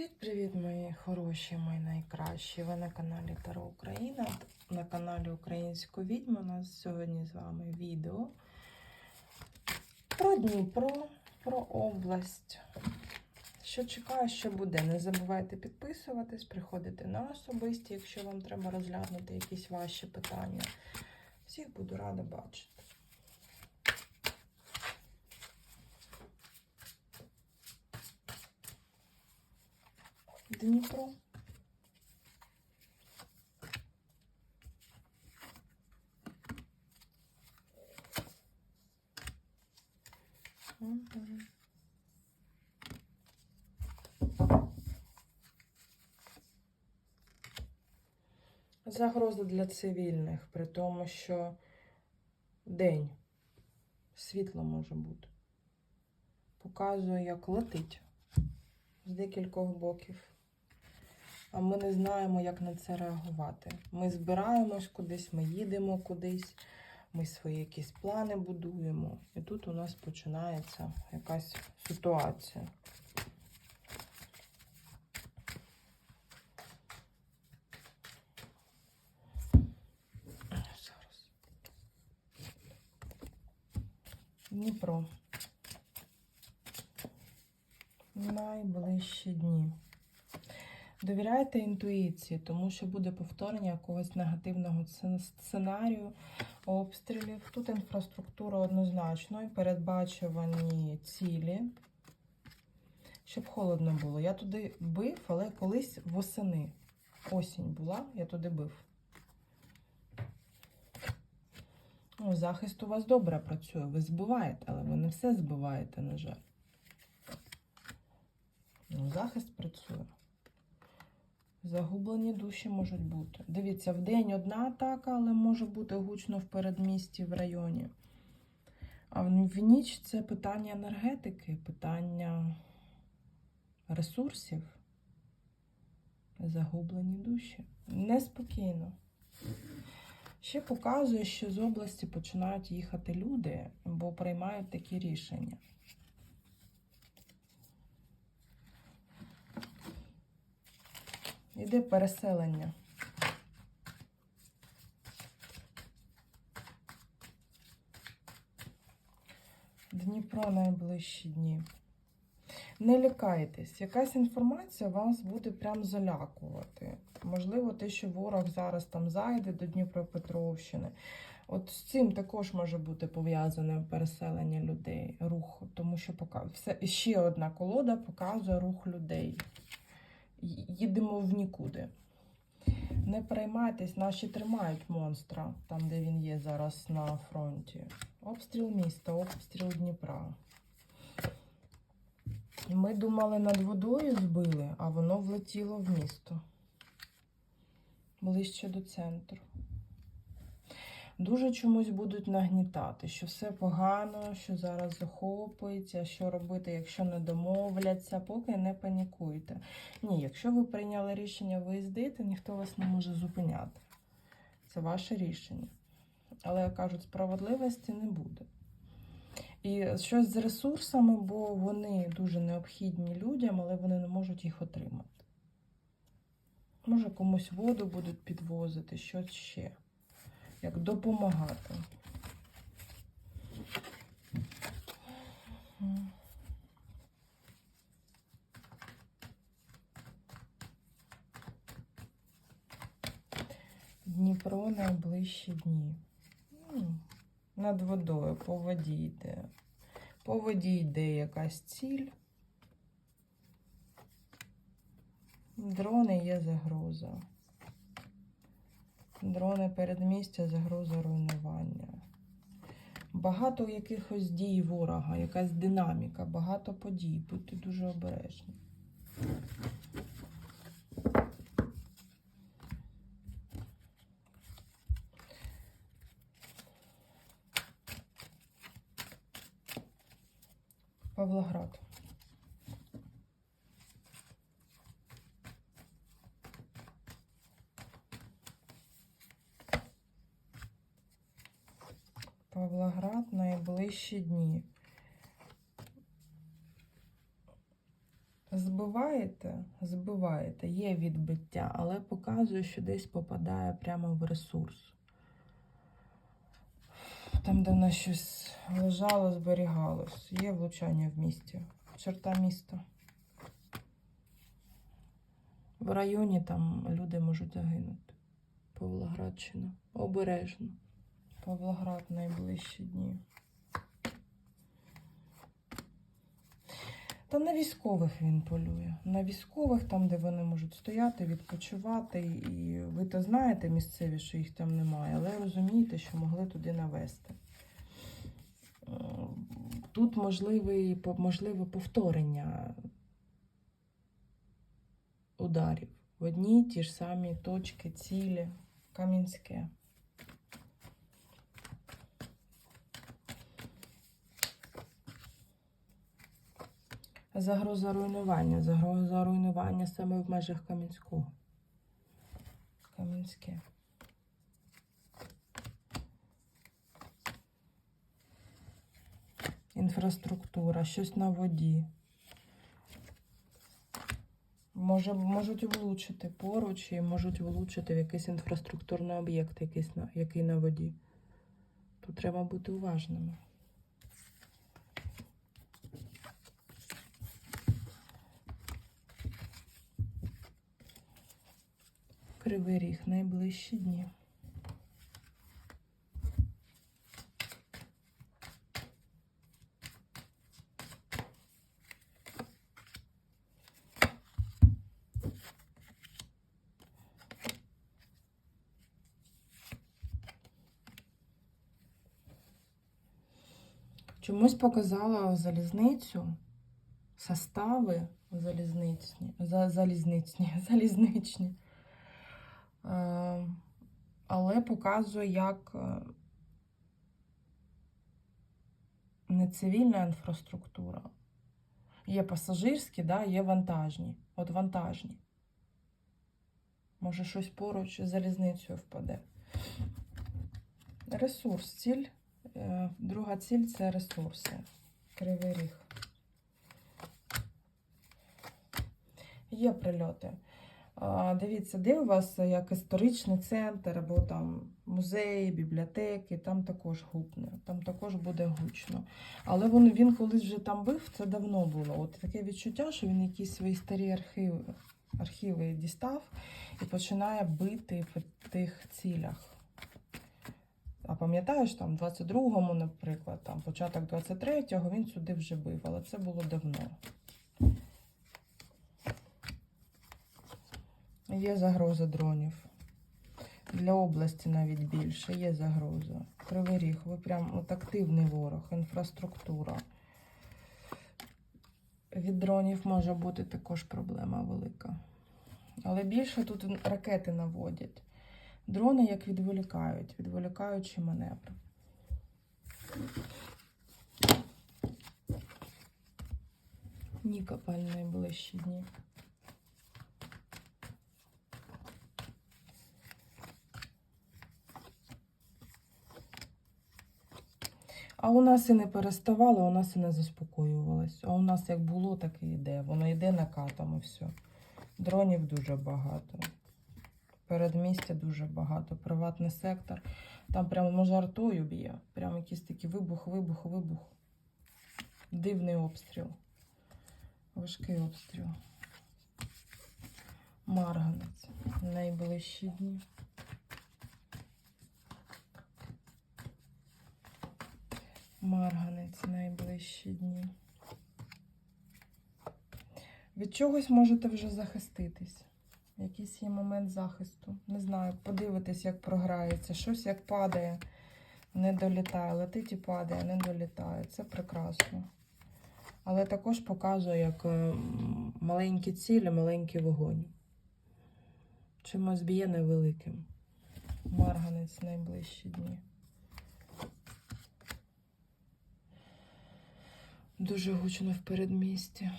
Привіт-привіт, мої хороші, мої найкращі. Ви на каналі Таро Україна, на каналі Українську відьму. У нас сьогодні з вами відео про Дніпро, про область. Що чекаю, що буде. Не забувайте підписуватись, приходити на особисті, якщо вам треба розглянути якісь ваші питання. Всіх буду рада бачити. Дніпро. Загроза для цивільних, при тому, що день світло може бути. Показує, як летить з декількох боків. А ми не знаємо, як на це реагувати. Ми збираємось кудись, ми їдемо кудись, ми свої якісь плани будуємо. І тут у нас починається якась ситуація. Дніпро. Найближчі дні. Довіряйте інтуїції, тому що буде повторення якогось негативного сценарію, обстрілів. Тут інфраструктура однозначно і передбачувані цілі, щоб холодно було. Я туди бив, але колись восени. Осінь була, я туди бив. Ну, захист у вас добре працює, ви збиваєте, але ви не все збиваєте, на жаль. Ну, захист працює. Загублені душі можуть бути. Дивіться, в день одна атака, але може бути гучно в передмісті в районі. А в ніч це питання енергетики, питання ресурсів. Загублені душі. Неспокійно. Ще показує, що з області починають їхати люди, бо приймають такі рішення. Іде переселення. Дніпро найближчі дні. Не лякайтесь, якась інформація вас буде прям залякувати. Можливо, те, що ворог зараз там зайде до Дніпропетровщини. От з цим також може бути пов'язане переселення людей, рух, тому що пока все ще одна колода показує рух людей. Їдемо в нікуди. Не переймайтесь, наші тримають монстра, там, де він є зараз на фронті. Обстріл міста, обстріл Дніпра. Ми думали, над водою збили, а воно влетіло в місто. Ближче до центру. Дуже чомусь будуть нагнітати, що все погано, що зараз захопиться, що робити, якщо не домовляться, поки не панікуйте. Ні, якщо ви прийняли рішення виїздити, ніхто вас не може зупиняти. Це ваше рішення. Але як кажуть, справедливості не буде. І щось з ресурсами, бо вони дуже необхідні людям, але вони не можуть їх отримати. Може, комусь воду будуть підвозити, щось ще. Як допомагати. Дніпро найближчі дні. Над водою, по воді йде. По воді йде якась ціль. Дрони є загроза. Дрони передмістя, загроза руйнування. Багато якихось дій ворога, якась динаміка, багато подій. Будьте дуже обережні. Павлоград. Павлоград найближчі дні. Збиваєте, збиваєте, є відбиття, але показує, що десь попадає прямо в ресурс. Там, де нас щось лежало, зберігалось. Є влучання в місті. Черта міста. В районі там люди можуть загинути. Павлоградщина. Обережно. Павлоград найближчі дні. Та на військових він полює. На військових, там, де вони можуть стояти, відпочивати. І ви то знаєте місцеві, що їх там немає, але розумієте, що могли туди навести. Е, Тут можливий, можливе повторення ударів в одній ті ж самі точки, цілі, Кам'янське. Загроза руйнування. Загроза руйнування саме в межах Кам'янського. Кам'янське. Інфраструктура, щось на воді. Може, можуть влучити поруч і можуть влучити в якийсь інфраструктурний об'єкт, який на воді. Тут треба бути уважними. Кривий ріг найближчі дні. Чомусь показала залізницю, состави залізничні, за, залізничні, залізничні. Е, але показує, як е, не цивільна інфраструктура. Є пасажирські, да, є вантажні. От вантажні. Може, щось поруч з залізницею впаде. Ресурс, ціль. Е, Друга ціль це ресурси. Кривий ріг. Є прильоти. Дивіться, де у вас як історичний центр, або там музеї, бібліотеки, там також гупне, там також буде гучно. Але він, він колись вже там бив, це давно було. От таке відчуття, що він якісь свої старі архіви, архіви дістав і починає бити по тих цілях. А пам'ятаєш, там, в 22-му, наприклад, там, початок 23-го він сюди вже бив, але це було давно. Є загроза дронів. Для області навіть більше є загроза. Кривий ріг, ви прям от активний ворог, інфраструктура. Від дронів може бути також проблема велика. Але більше тут ракети наводять. Дрони як відволікають, відволікаючи маневр. Нікополь найближчі дні. А у нас і не переставало, у нас і не заспокоювалось. А у нас як було, так і йде. Воно йде накатом і все. Дронів дуже багато. Передмістя дуже багато. Приватний сектор. Там прямо може артою б'є. Прямо якийсь такий вибух, вибух, вибух. Дивний обстріл. Важкий обстріл. Марганець. Найближчі дні. Марганець найближчі дні. Від чогось можете вже захиститись. Якийсь є момент захисту. Не знаю, подивитись, як програється. Щось як падає, не долітає. Летить і падає, не долітає. Це прекрасно. Але також показує, як е, маленькі цілі, маленький вогонь. Чимось б'є невеликим. Марганець найближчі дні. Дуже гучно в передмісті.